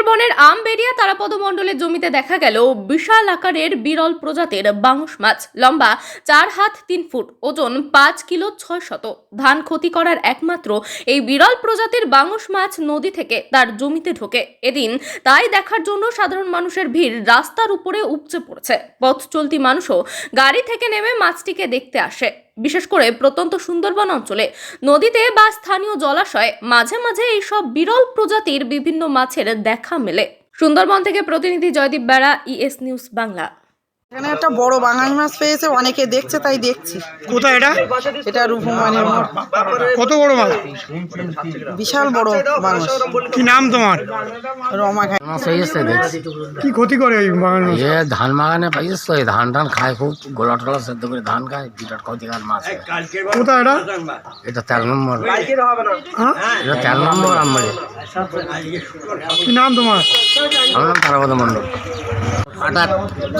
সুন্দরবনের আমবেরিয়া তারাপদ মণ্ডলের জমিতে দেখা গেল বিশাল আকারের বিরল প্রজাতির বাংশ মাছ। লম্বা চার হাত তিন ফুট, ওজন পাঁচ কিলো ছয় শত। ধান ক্ষতি করার একমাত্র এই বিরল প্রজাতির বাংশ মাছ নদী থেকে তার জমিতে ঢোকে। এদিন তাই দেখার জন্য সাধারণ মানুষের ভিড় রাস্তার উপরে উপচে পড়ছে। পথ চলতি মানুষও গাড়ি থেকে নেমে মাছটিকে দেখতে আসে। বিশেষ করে প্রত্যন্ত সুন্দরবন অঞ্চলে নদীতে বা স্থানীয় জলাশয়ে মাঝে মাঝে এইসব বিরল প্রজাতির বিভিন্ন মাছের দেখা মেলে। সুন্দরবন থেকে প্রতিনিধি জয়দীপ বেড়া, ইএস নিউজ বাংলা। এখানে একটা বড় বাঙালি মাছ পেয়েছে অনেকে দেখছে তাই দেখছি। কোথায় এটা? এটা রূপমানের কত বড় মাছ? বিশাল বড় মানুষ কি নাম তোমার? রমা খায় মাছ হয়েছে দেখছি। কি ক্ষতি করে এই বাঙালি মাছ? এ ধান বাগানে পাইছিস তো এই ধান টান খায় খুব। গোলা টোলা সেদ্ধ করে ধান খায় বিরাট ক্ষতিকার মাছ কোথায় এটা? এটা তেরো নম্বর। হ্যাঁ? এটা তেরো নম্বর আমার কি নাম তোমার? আমার নাম তারাপদ মণ্ডল। হঠাৎ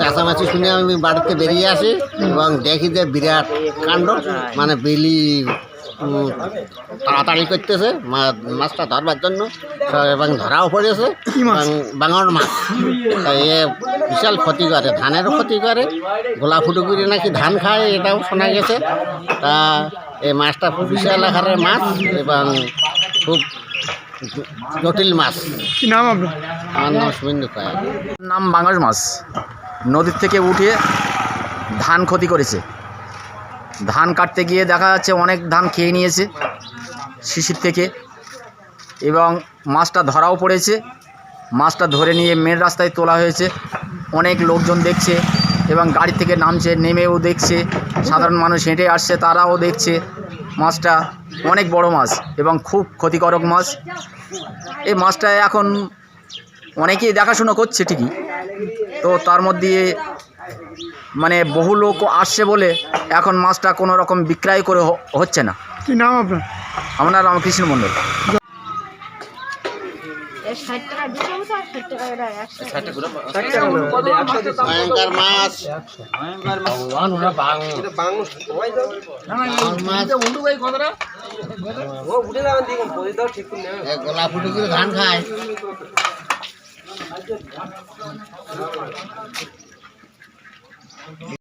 চেঁচামেচি শুনে আমি বাড়িতে বেরিয়ে আসি এবং দেখি যে বিরাট কাণ্ড মানে বিলি তাড়াতাড়ি করতেছে মাছটা ধরবার জন্য। এবং ধরাও পড়েছে। বাঙার মাছ। এ বিশাল ক্ষতি করে ধানেরও ক্ষতি করে। গোলা ফুটো করে নাকি ধান খায় এটাও শোনা গেছে। তা এই মাছটা বিশাল আকারের মাছ এবং খুব জটিল মাছ। কি নাম আপনার? আমার নাম শুভেন্দু পায় নাম মাছ। নদীর থেকে উঠে ধান ক্ষতি করেছে। ধান কাটতে গিয়ে দেখা যাচ্ছে অনেক ধান খেয়ে নিয়েছে শিশির থেকে। এবং মাছটা ধরাও পড়েছে। মাছটা ধরে নিয়ে মেন রাস্তায় তোলা হয়েছে। অনেক লোকজন দেখছে এবং গাড়ি থেকে নামছে নেমেও দেখছে। সাধারণ মানুষ হেঁটে আসছে তারাও দেখছে। মাছটা অনেক বড় মাছ এবং খুব ক্ষতিকারক মাছ। এই মাছটা এখন অনেকেই দেখাশুনো করছে ঠিকই। তো তার মধ্যে মানে বহু লোক আসছে বলে এখন মাছটা কোনো রকম বিক্রয় করে হচ্ছে না। কি নাম আপনার? আমার নাম রামকৃষ্ণ মণ্ডল। ভয়ঙ্কর মাছ গোলা ফুটো করে ধান খায়